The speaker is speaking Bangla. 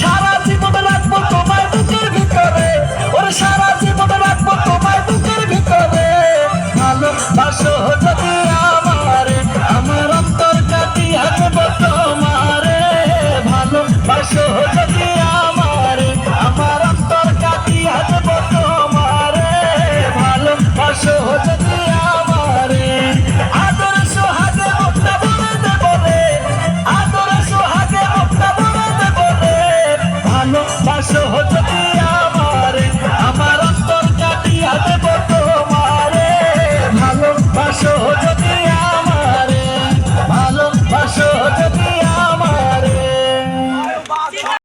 সারা ভালোবাসো যদি